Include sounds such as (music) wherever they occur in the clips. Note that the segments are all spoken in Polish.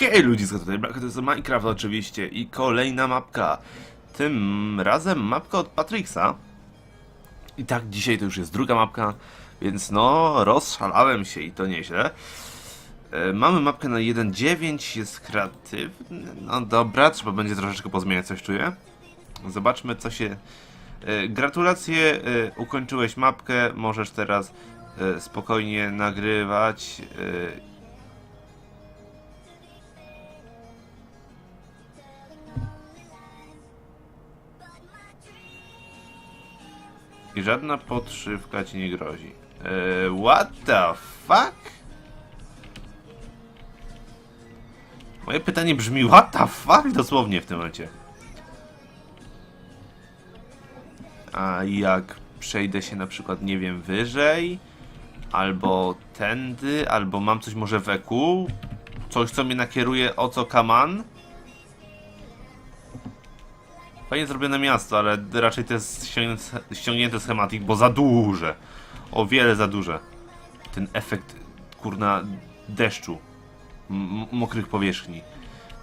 Hej tutaj Black, to jest Minecraft oczywiście i kolejna mapka. Tym razem mapka od Patrixa. I tak, dzisiaj to już jest druga mapka, więc no, rozszalałem się i to nieźle. E, mamy mapkę na 1.9, jest kreatywny. No dobra, trzeba będzie troszeczkę pozmieniać, coś czuję. Zobaczmy, co się... E, gratulacje, e, ukończyłeś mapkę, możesz teraz spokojnie nagrywać. I żadna podszywka ci nie grozi. Eee, what the fuck? Moje pytanie brzmi, what the fuck? Dosłownie w tym momencie. A jak przejdę się na przykład, nie wiem, wyżej, albo tędy, albo mam coś może w EQ, coś co mnie nakieruje o co kaman, Fajnie zrobione miasto, ale raczej to jest ściągnięty schematik, bo za duże. O wiele za duże. Ten efekt, kurna, deszczu. M mokrych powierzchni.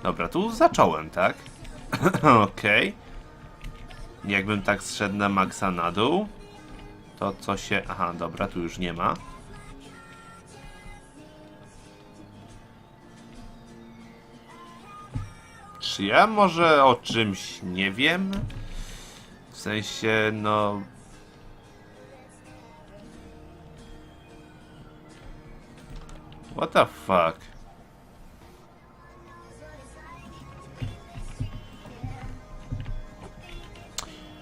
Dobra, tu zacząłem, tak? (clears throat) Okej. Jakbym tak zszedł na maksa na dół, to co się... Aha, dobra, tu już nie ma. Czy ja może o czymś nie wiem? W sensie, no. What the fuck?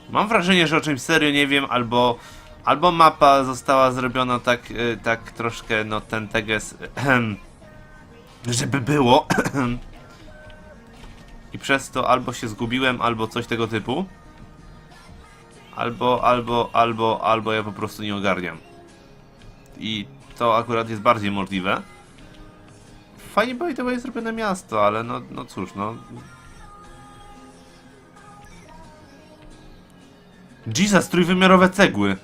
Mam wrażenie, że o czymś serio nie wiem, albo. Albo mapa została zrobiona tak, y, tak troszkę, no ten teges, (clears throat) żeby było, (clears throat) i przez to albo się zgubiłem, albo coś tego typu. Albo, albo, albo, albo ja po prostu nie ogarniam. I to akurat jest bardziej możliwe. Fajnie by to jest zrobione miasto, ale no, no cóż, no. Jesus, trójwymiarowe cegły.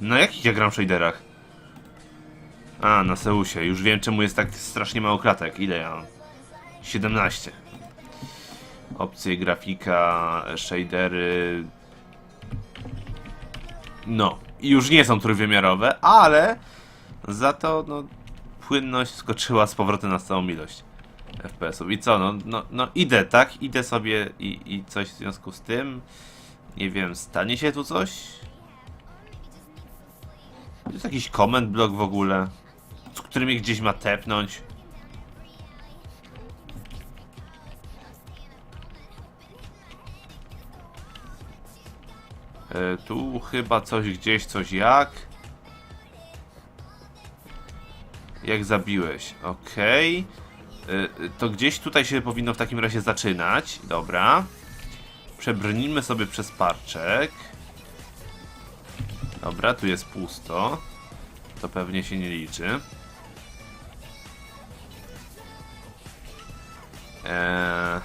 Na jakich ja gram shaderach? A, na Seusie. Już wiem czemu jest tak strasznie mało klatek. Ile ja mam? 17. Opcje grafika, shadery. No, już nie są trójwymiarowe, ale za to no, płynność skoczyła z powrotem na całą ilość FPS-ów. I co, no, no, no idę, tak? Idę sobie i, i coś w związku z tym. Nie wiem, stanie się tu coś? Jest jakiś comment block w ogóle, z którym gdzieś ma tepnąć. Tu chyba coś gdzieś, coś jak. Jak zabiłeś, okej. Okay. To gdzieś tutaj się powinno w takim razie zaczynać. Dobra. Przebrnijmy sobie przez parczek. Dobra, tu jest pusto. To pewnie się nie liczy. Eee...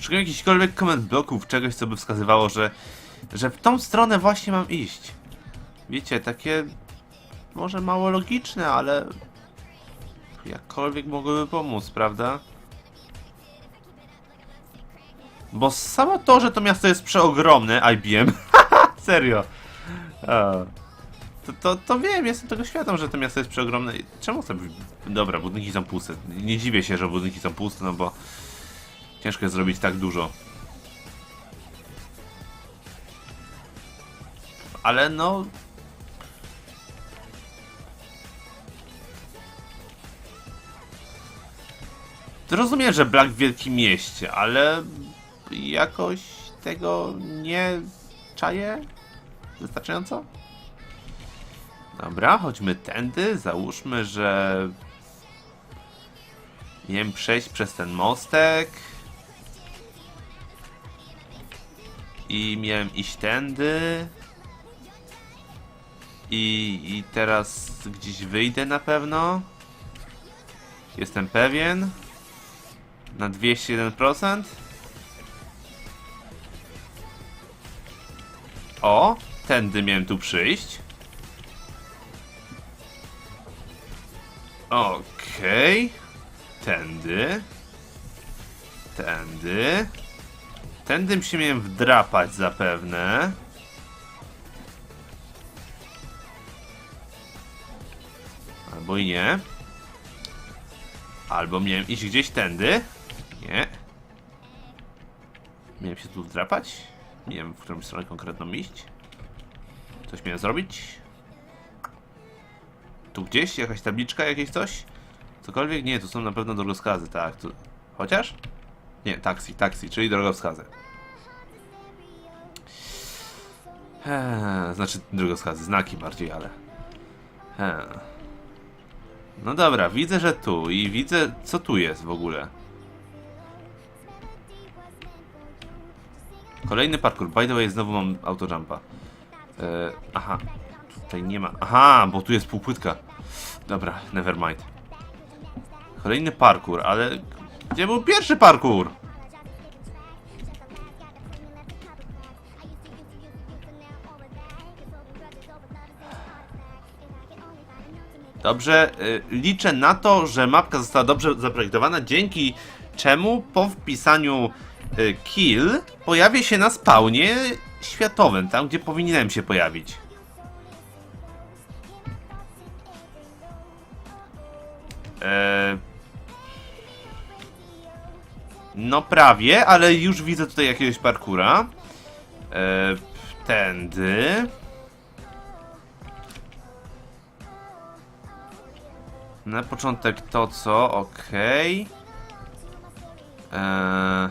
Szukam jakichkolwiek comment bloków, czegoś co by wskazywało, że że w tą stronę właśnie mam iść. Wiecie, takie może mało logiczne, ale jakkolwiek mogłyby pomóc, prawda? Bo samo to, że to miasto jest przeogromne, IBM, (laughs) serio. To, to, to wiem, jestem tego świadom, że to miasto jest przeogromne. Czemu sobie... Dobra, budynki są puste. Nie dziwię się, że budynki są puste, no bo ciężko jest zrobić tak dużo. Ale no. Rozumiem, że Black w wielkim mieście, ale jakoś tego nie czaję wystarczająco. Dobra, chodźmy tędy. Załóżmy, że miałem przejść przez ten mostek. I miałem iść tędy. I, I teraz gdzieś wyjdę na pewno. Jestem pewien. Na 201%. O, tędy miałem tu przyjść. Okej. Okay. tędy. Tędy. Tędym się miałem wdrapać zapewne. Albo i nie. Albo miałem iść gdzieś tędy. Nie. Miałem się tu wdrapać? Nie wiem, w którą stronę konkretną iść. Coś miałem zrobić? Tu gdzieś? Jakaś tabliczka? Jakieś coś? Cokolwiek? Nie, tu są na pewno drogowskazy, tak. Tu... Chociaż? Nie, taksi, taksi, czyli drogowskazy. Eee, znaczy drogowskazy, znaki bardziej, ale... Eee. No dobra, widzę, że tu i widzę, co tu jest w ogóle. Kolejny parkour. By the way, znowu mam autojumpa. Eee, aha, tutaj nie ma. Aha, bo tu jest półpłytka. Dobra, never mind. Kolejny parkour, ale gdzie był pierwszy parkour? Dobrze, y, liczę na to, że mapka została dobrze zaprojektowana, dzięki czemu po wpisaniu y, kill pojawię się na spawnie światowym, tam gdzie powinienem się pojawić. Eee... No prawie, ale już widzę tutaj jakiegoś parkura. Eee, tędy. Na początek to co, okej. Eee.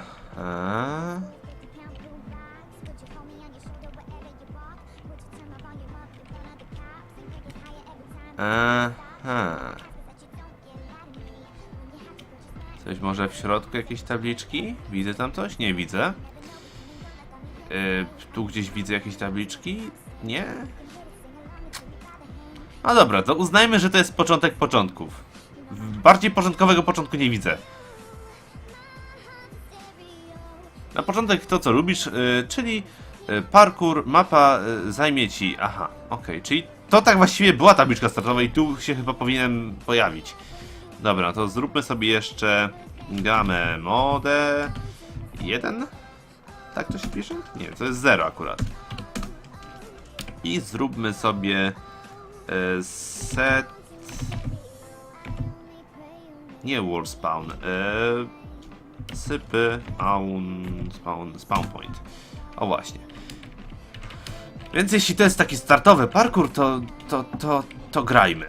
Aha. Coś może w środku jakieś tabliczki? Widzę tam coś? Nie widzę. Tu gdzieś widzę jakieś tabliczki? Nie? No dobra, to uznajmy, że to jest początek początków. Bardziej porządkowego początku nie widzę. Na początek to co lubisz, yy, czyli yy, parkour, mapa yy, zajmie ci. Aha, okej, czyli to tak właściwie była tabliczka startowa i tu się chyba powinienem pojawić. Dobra, to zróbmy sobie jeszcze gamę mode 1. Tak to się pisze? Nie, to jest 0 akurat. I zróbmy sobie set. Nie wall spawn. E, sypy aun, spawn, spawn point. O właśnie. Więc jeśli to jest taki startowy parkour, to, to, to, to grajmy.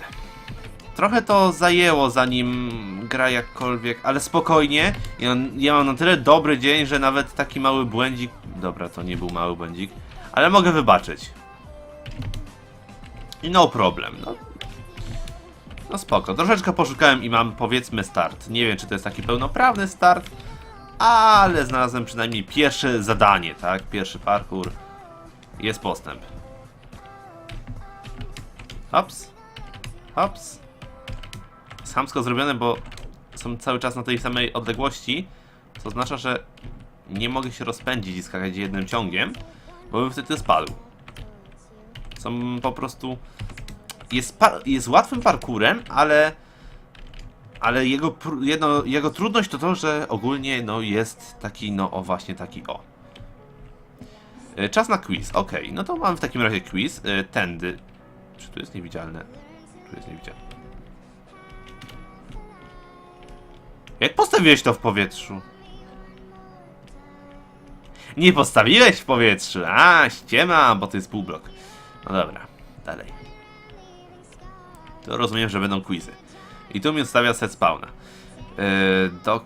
Trochę to zajęło, zanim gra jakkolwiek, ale spokojnie. Ja, ja mam na tyle dobry dzień, że nawet taki mały błędzik. Dobra, to nie był mały błędzik, ale mogę wybaczyć. I no problem. No, no spoko. Troszeczkę poszukałem i mam powiedzmy start. Nie wiem, czy to jest taki pełnoprawny start, ale znalazłem przynajmniej pierwsze zadanie, tak? Pierwszy parkour. Jest postęp. Hops. Hops. Samsko zrobione, bo są cały czas na tej samej odległości, co oznacza, że nie mogę się rozpędzić i skakać jednym ciągiem, bo bym wtedy spadł. Są po prostu... Jest, jest łatwym parkurem, ale... Ale jego, jedno, jego trudność to to, że ogólnie no, jest taki, no o właśnie taki o. E, Czas na quiz, ok. No to mam w takim razie quiz. E, Tędy. Czy tu jest niewidzialne? Tu jest niewidzialne. Jak postawiłeś to w powietrzu? Nie postawiłeś w powietrzu. A, ściema, bo to jest półblok. No dobra, dalej. To rozumiem, że będą quizy. I tu mi odstawia set spawna. Yy, do...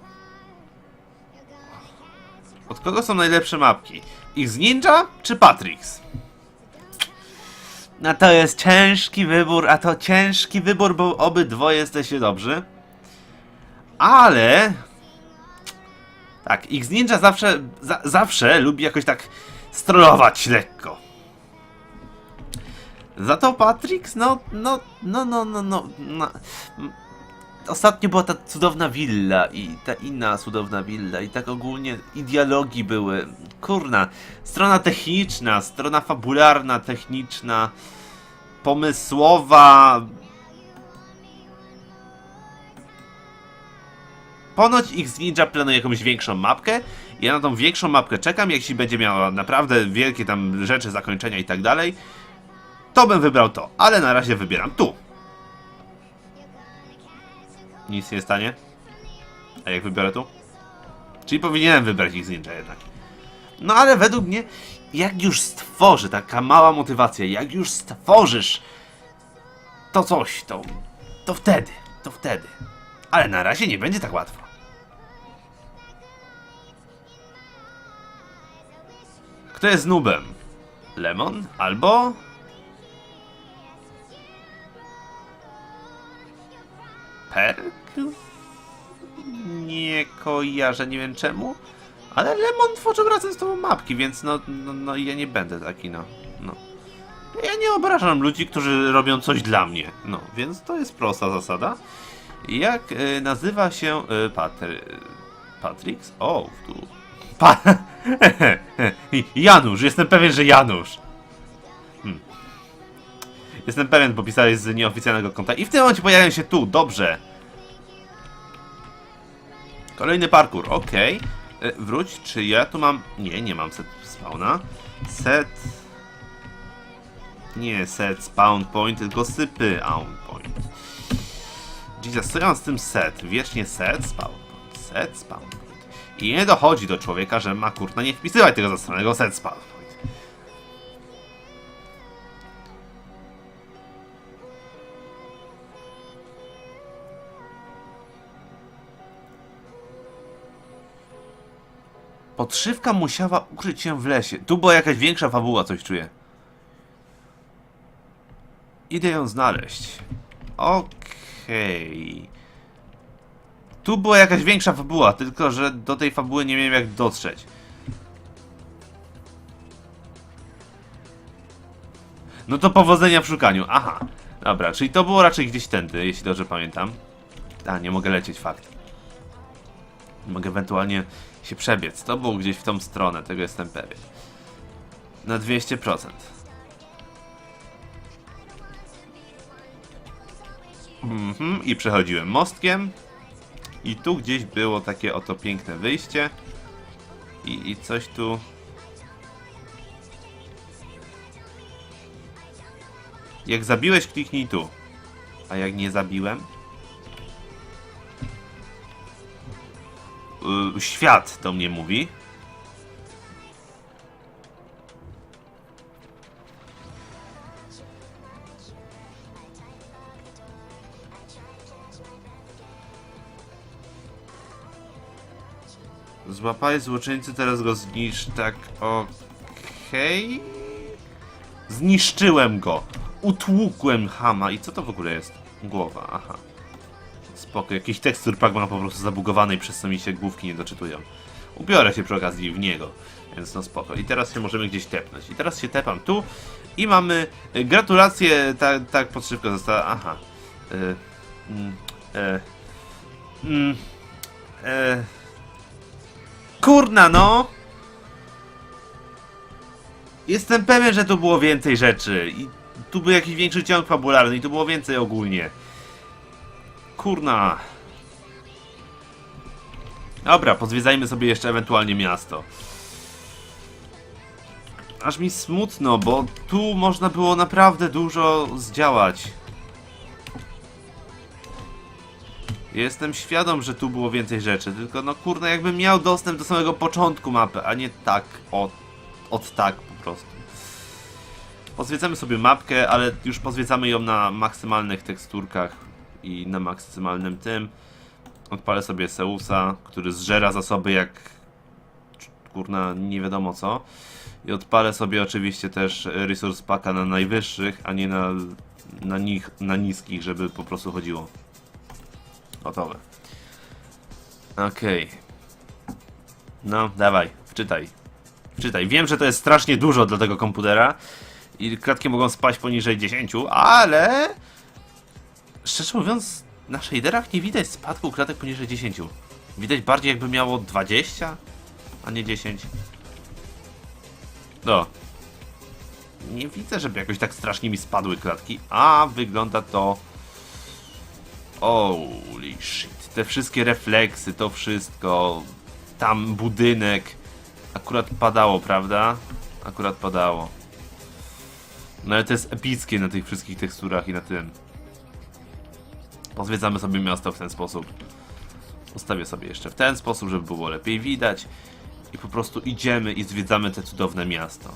Od kogo są najlepsze mapki? X Ninja czy Patrix? No to jest ciężki wybór, a to ciężki wybór, bo obydwoje jesteście dobrzy. Ale... Tak, X Ninja zawsze, za, zawsze lubi jakoś tak strollować lekko. Za to Patrix, no, no, no, no, no, no, no. Ostatnio była ta cudowna willa i ta inna cudowna willa i tak ogólnie i dialogi były. Kurna, strona techniczna, strona fabularna, techniczna, pomysłowa. ponoć X Ninja planuje jakąś większą mapkę. Ja na tą większą mapkę czekam, jeśli będzie miała naprawdę wielkie tam rzeczy, zakończenia i tak dalej, to bym wybrał to, ale na razie wybieram tu. Nic nie stanie. A jak wybiorę tu? Czyli powinienem wybrać X Ninja jednak. No ale według mnie, jak już stworzy, taka mała motywacja, jak już stworzysz to coś, to, to wtedy, to wtedy. Ale na razie nie będzie tak łatwo. Kto jest nubem? Lemon albo... Perk? Nie kojarzę, nie wiem czemu. Ale Lemon tworzył razem z tobą mapki, więc no, no, no ja nie będę taki, no. no. Ja nie obrażam ludzi, którzy robią coś dla mnie. No, więc to jest prosta zasada. Jak y, nazywa się y, Patry... Patrix? O, tu... Pa... (laughs) Janusz, jestem pewien, że Janusz. Jestem pewien, bo pisałeś z nieoficjalnego konta. I w tym momencie pojawiają się tu, dobrze. Kolejny parkour, okej. Y, Wróć, czy ja tu mam... Nie, nie mam set spawna. Set... Nie set spawn point, tylko sypy own point. Jesus, co ja mam z tym set? Wiecznie set spawn point, set spawn point. I nie dochodzi do człowieka, że ma kurna nie wpisywać tego zastranego set spawn Podszywka musiała ukryć się w lesie. Tu była jakaś większa fabuła, coś czuję. Idę ją znaleźć. Okej. Tu była jakaś większa fabuła, tylko że do tej fabuły nie wiem jak dotrzeć. No to powodzenia w szukaniu. Aha. Dobra, czyli to było raczej gdzieś tędy, jeśli dobrze pamiętam. A, nie mogę lecieć, fakt. Mogę ewentualnie się przebiec. To było gdzieś w tą stronę, tego jestem pewien. Na 200%. Mhm, i przechodziłem mostkiem. I tu gdzieś było takie oto piękne wyjście. I, i coś tu. Jak zabiłeś, kliknij tu. A jak nie zabiłem? Yy, świat to mnie mówi. Złapałeś złoczyńcy, teraz go zniszcz. Tak, okej. Zniszczyłem go. Utłukłem Hama. I co to w ogóle jest? Głowa, aha. Spoko, jakiś tekstur pak ma po prostu zabugowany i przez co mi się główki nie doczytują. Ubiorę się przy okazji w niego, więc no spoko. I teraz się możemy gdzieś tepnąć. I teraz się tepam tu i mamy... y, Gratulacje, tak, tak podszywka została... Aha. Y, mm, e, mm, e, Kurna, no! Jestem pewien, że tu było więcej rzeczy. I tu był jakiś większy ciąg fabularny i tu było więcej ogólnie. Kurna. Dobra, pozwiedzajmy sobie jeszcze ewentualnie miasto. Aż mi smutno, bo tu można było naprawdę dużo zdziałać. Jestem świadom, że tu było więcej rzeczy, tylko no kurna, jakbym miał dostęp do samego początku mapy, a nie tak od, od tak po prostu. Pozwiedzamy sobie mapkę, ale już pozwiedzamy ją na maksymalnych teksturkach i na maksymalnym tym. Odpalę sobie Seusa, który zżera zasoby jak kurna nie wiadomo co. I odpalę sobie oczywiście też resource packa na najwyższych, a nie na, na, nich, na niskich, żeby po prostu chodziło. Gotowe. Okej. No, dawaj, wczytaj. Wczytaj. Wiem, że to jest strasznie dużo dla tego komputera i klatki mogą spaść poniżej 10, ale... Szczerze mówiąc, na shaderach nie widać spadku klatek poniżej 10. Widać bardziej jakby miało 20, a nie 10. No. Nie widzę, żeby jakoś tak strasznie mi spadły klatki, a wygląda to... Holy shit. te wszystkie refleksy, to wszystko, tam budynek, akurat padało, prawda? Akurat padało. No ale to jest epickie na tych wszystkich teksturach i na tym. Pozwiedzamy sobie miasto w ten sposób. Ustawię sobie jeszcze w ten sposób, żeby było lepiej widać. I po prostu idziemy i zwiedzamy te cudowne miasto.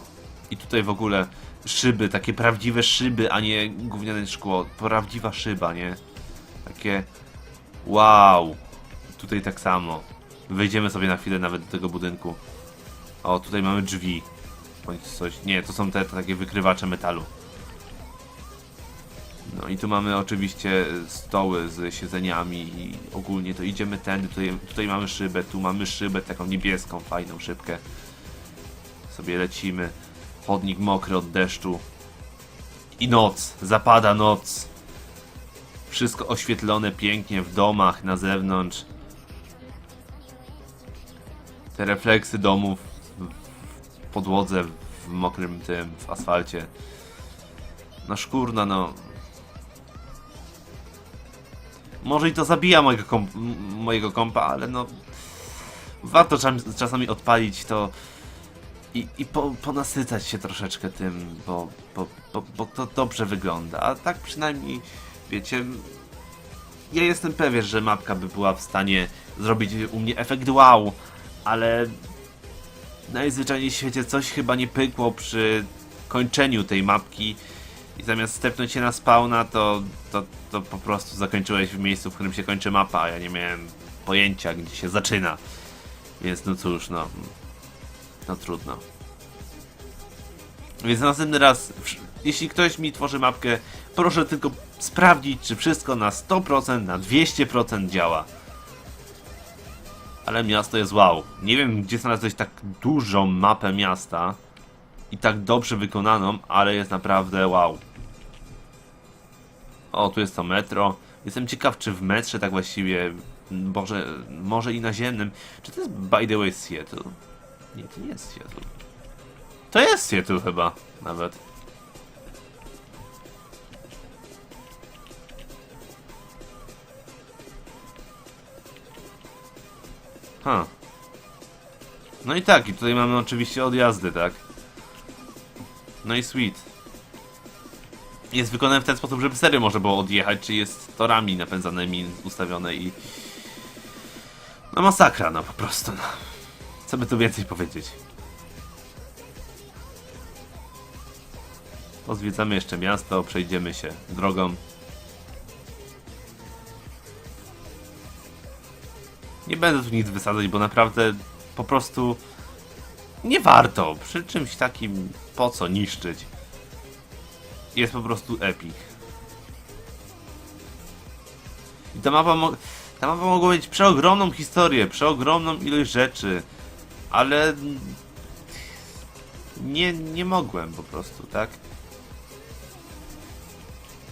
I tutaj w ogóle szyby, takie prawdziwe szyby, a nie gówniane szkło. Prawdziwa szyba, nie? Takie wow. Tutaj tak samo. Wejdziemy sobie na chwilę nawet do tego budynku. O, tutaj mamy drzwi. Bądź coś. Nie, to są te, te takie wykrywacze metalu. No i tu mamy oczywiście stoły z siedzeniami i ogólnie to idziemy tędy, tutaj, tutaj mamy szybę, tu mamy szybę, taką niebieską, fajną szybkę. Sobie lecimy. Chodnik mokry od deszczu. I noc, zapada noc. Wszystko oświetlone pięknie w domach, na zewnątrz. Te refleksy domów w podłodze, w mokrym tym, w asfalcie. No szkurna, no. Może i to zabija mojego, komp mojego kompa, ale no. Warto czas czasami odpalić to i, i po, ponasycać się troszeczkę tym, bo, bo, bo, bo to dobrze wygląda. A tak przynajmniej, wiecie, ja jestem pewien, że mapka by była w stanie zrobić u mnie efekt wow, ale najzwyczajniej w świecie coś chyba nie pykło przy kończeniu tej mapki i zamiast stepnąć się na spawna, to, to, to po prostu zakończyłeś w miejscu, w którym się kończy mapa, a ja nie miałem pojęcia, gdzie się zaczyna. Więc no cóż, no. No trudno. Więc następny raz, jeśli ktoś mi tworzy mapkę, proszę tylko sprawdzić, czy wszystko na 100%, na 200% działa. Ale miasto jest wow. Nie wiem, gdzie znaleźć tak dużą mapę miasta i tak dobrze wykonaną, ale jest naprawdę wow. O, tu jest to metro. Jestem ciekaw, czy w metrze tak właściwie, może, może i naziemnym. Czy to jest by the way Seattle? Nie, to nie jest Seattle. To jest Seattle chyba, nawet. Ha. No i tak, i tutaj mamy oczywiście odjazdy, tak? No i sweet. Jest wykonane w ten sposób, żeby serio można było odjechać, czy jest torami napędzanymi ustawione i... No masakra, no po prostu, no. Co by tu więcej powiedzieć? Pozwiedzamy jeszcze miasto, przejdziemy się drogą. Nie będę tu nic wysadzać, bo naprawdę po prostu nie warto. Przy czymś takim po co niszczyć? Jest po prostu epic. I ta mapa, mo- ta mapa mogła mieć przeogromną historię, przeogromną ilość rzeczy, ale nie, nie mogłem po prostu, tak?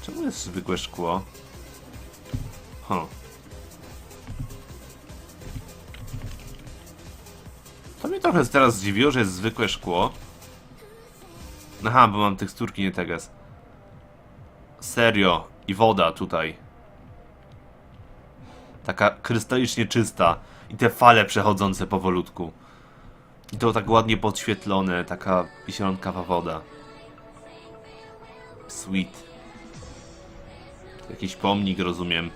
Czemu jest zwykłe szkło? Huh. To mnie trochę teraz zdziwiło, że jest zwykłe szkło. Aha, bo mam teksturki, nie teges. Serio. I woda tutaj. Taka krystalicznie czysta. I te fale przechodzące powolutku. I to tak ładnie podświetlone, taka zielonkawa woda. Sweet. Jakiś pomnik, rozumiem.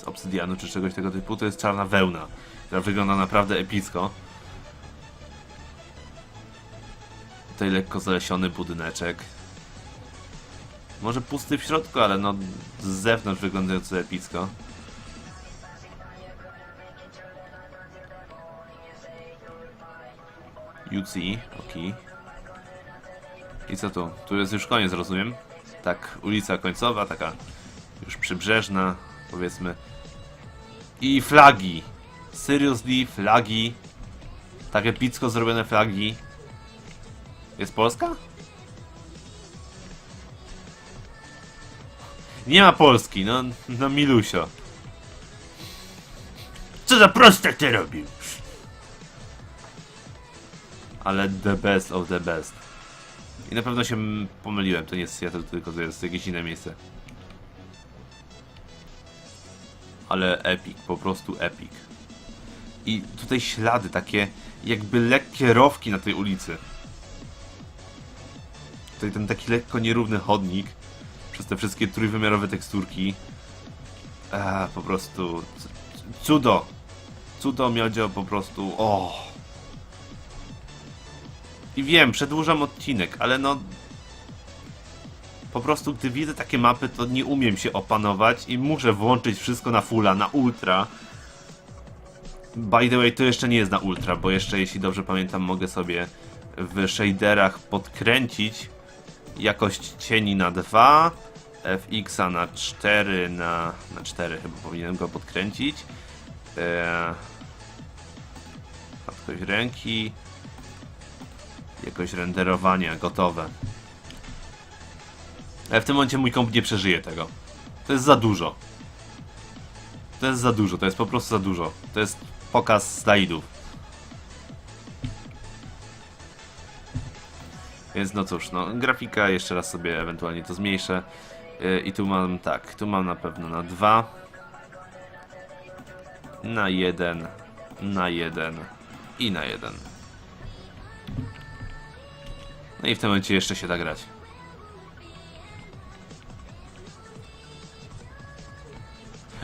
Z obsydianu czy czegoś tego typu. To jest czarna wełna, która wygląda naprawdę epicko. Tutaj lekko zalesiony budyneczek. Może pusty w środku, ale no z zewnątrz wyglądający epicko. UC, ok. I co tu? Tu jest już koniec, rozumiem? Tak, ulica końcowa, taka już przybrzeżna, powiedzmy. I flagi. Seriously, flagi. Tak epicko zrobione flagi. Jest Polska? Nie ma Polski, no, no Milusio. Co za proste ty robił? Ale the best of the best. I na pewno się pomyliłem, to nie jest Seattle, tylko to jest jakieś inne miejsce. Ale epic, po prostu epic. I tutaj ślady takie, jakby lekkie rowki na tej ulicy. Tutaj ten taki lekko nierówny chodnik przez te wszystkie trójwymiarowe teksturki. A, po prostu cudo. Cudo miodzio po prostu. O. I wiem, przedłużam odcinek, ale no po prostu gdy widzę takie mapy, to nie umiem się opanować i muszę włączyć wszystko na fulla, na ultra. By the way, to jeszcze nie jest na ultra, bo jeszcze, jeśli dobrze pamiętam, mogę sobie w shaderach podkręcić jakość cieni na 2, FX-a na 4, na, na 4 chyba powinienem go podkręcić. Eee, ręki, jakość renderowania, gotowe. Ale w tym momencie mój komp nie przeżyje tego. To jest za dużo. To jest za dużo, to jest po prostu za dużo. To jest pokaz slajdów. Więc no cóż, no grafika jeszcze raz sobie ewentualnie to zmniejszę. Yy, I tu mam tak, tu mam na pewno na 2. Na 1. Na 1. I na 1. No i w tym momencie jeszcze się da grać.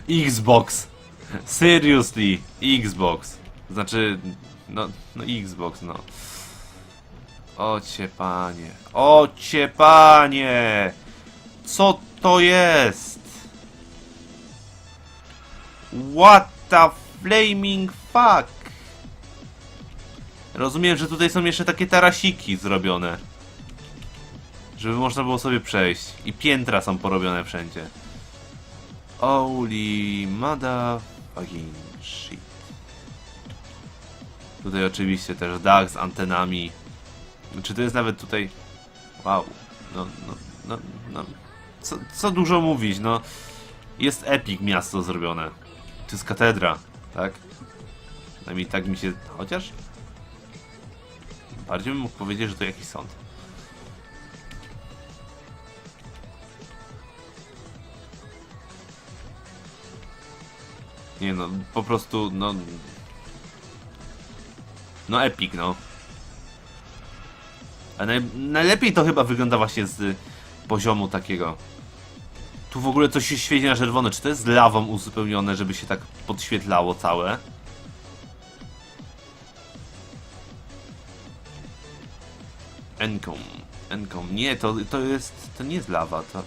Xbox. Seriously, Xbox. Znaczy, no, no Xbox, no. Ocie panie. Ocie panie! Co to jest? What the flaming fuck? Rozumiem, że tutaj są jeszcze takie tarasiki zrobione. Żeby można było sobie przejść. I piętra są porobione wszędzie. Holy motherfucking shit. Tutaj oczywiście też dach z antenami. Czy to jest nawet tutaj... Wow. No, no, no, no. Co, co dużo mówić, no. Jest epic miasto zrobione. To jest katedra, tak? Przynajmniej tak mi się... Chociaż... Bardziej bym mógł powiedzieć, że to jakiś sąd. Nie no, po prostu, no... No epic, no. A naj, najlepiej to chyba wygląda właśnie z poziomu takiego. Tu w ogóle coś się świeci na czerwone. Czy to jest lawą uzupełnione, żeby się tak podświetlało całe? Encom. Encom. Nie, to, to jest... To nie jest lawa, to...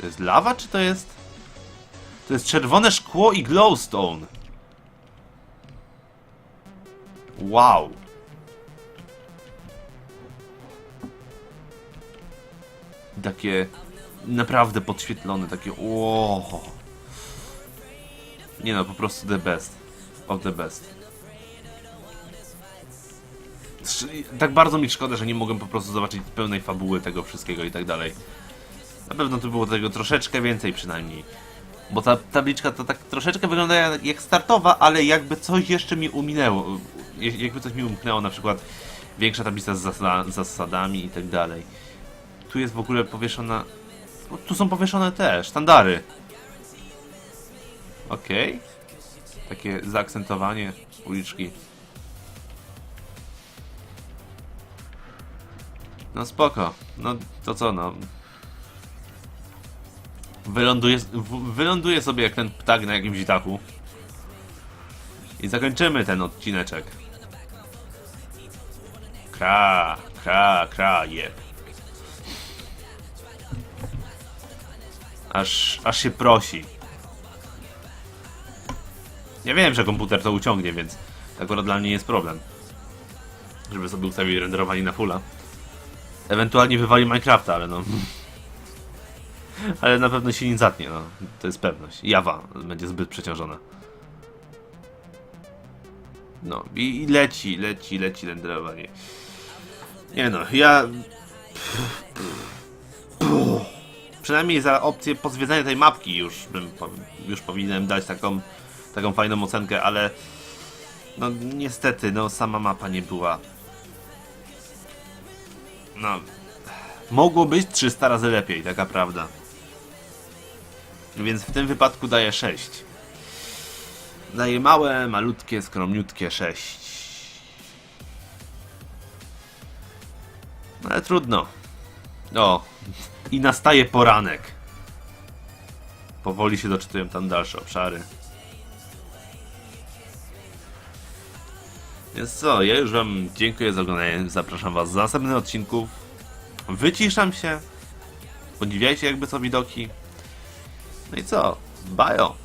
To jest lawa, czy to jest... To jest czerwone szkło i glowstone. Wow. Takie naprawdę podświetlone, takie o. Nie no, po prostu the best. Of the best. Tak bardzo mi szkoda, że nie mogłem po prostu zobaczyć pełnej fabuły tego wszystkiego i tak dalej. Na pewno tu było tego troszeczkę więcej przynajmniej. Bo ta tabliczka to tak troszeczkę wygląda jak, startowa, ale jakby coś jeszcze mi uminęło. Jakby coś mi umknęło, na przykład większa tablica z zasa- zasadami i tak dalej. Tu jest w ogóle powieszona... o, Tu są powieszone te sztandary. Okej. Takie zaakcentowanie uliczki. No spoko. No to co no. Wyląduje, wyląduje sobie jak ten ptak na jakimś dachu. I zakończymy ten odcineczek. Kra, kra, kra, jeb. Aż, aż się prosi. Ja wiem, że komputer to uciągnie, więc akurat dla mnie nie jest problem. Żeby sobie ustawić renderowanie na fulla. Ewentualnie wywali Minecrafta, ale no... Ale na pewno się nie zatnie, no. To jest pewność. Jawa będzie zbyt przeciążona. No i, i leci, leci, leci renderowanie. Nie no, ja... Przynajmniej za opcję pozwiedzania tej mapki już bym, już powinienem dać taką, taką fajną ocenkę, ale no niestety, no sama mapa nie była no mogło być 300 razy lepiej, taka prawda. Więc w tym wypadku daję 6. Daję małe, malutkie, skromniutkie 6. No ale trudno. O, i nastaje poranek. Powoli się doczytują tam dalsze obszary. Więc co, ja już wam dziękuję za oglądanie. Zapraszam was do następnych odcinków. Wyciszam się. Podziwiajcie jakby co widoki. No i co? Bajo!